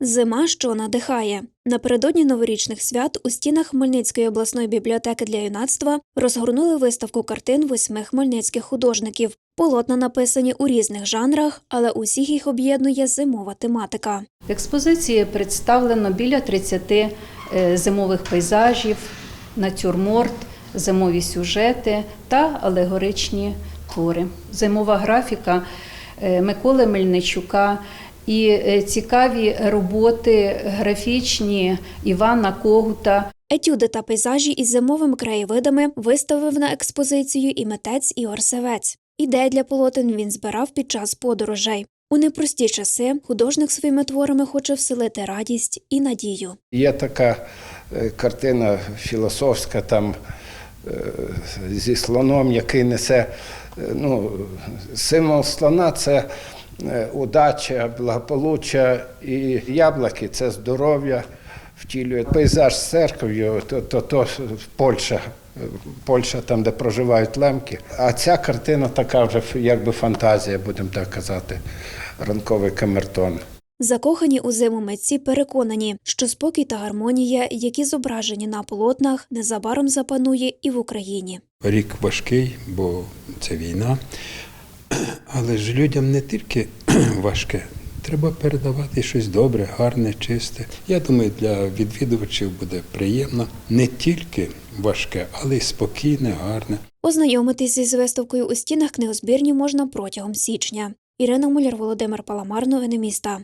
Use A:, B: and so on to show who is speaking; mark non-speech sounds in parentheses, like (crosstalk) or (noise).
A: Зима, що надихає. Напередодні новорічних свят у стінах Хмельницької обласної бібліотеки для юнацтва розгорнули виставку картин восьми хмельницьких художників. Полотна написані у різних жанрах, але усіх їх об'єднує зимова тематика.
B: В експозиції представлено біля 30 е, зимових пейзажів, натюрморт, зимові сюжети та алегоричні твори. Зимова графіка е, Миколи Мельничука і е, цікаві роботи графічні Івана Когута.
A: Етюди та пейзажі із зимовими краєвидами виставив на експозицію і митець Ігор Севець. Ідеї для полотен він збирав під час подорожей. У непрості часи художник своїми творами хоче вселити радість і надію.
C: Є така е, картина філософська там е, зі слоном, який несе ну, символ слона це удача, благополуччя і яблуки це здоров'я втілює. Пейзаж з церков'ю, то, то, то Польща. е, Польща, там, де проживають лемки. А ця картина така вже якби фантазія, будемо так казати, ранковий камертон.
A: Закохані у зиму митці переконані, що спокій та гармонія, які зображені на полотнах, незабаром запанує і в Україні.
D: Рік важкий, бо це війна. Але ж людям не тільки (clears throat) важке, треба передавати щось добре, гарне, чисте. Я думаю, для відвідувачів буде приємно не тільки важке, але й спокійне, гарне.
A: Ознайомитись із виставкою у стінах книгозбірні можна протягом січня. Ірина Муляр, Володимир Паламар, новини міста.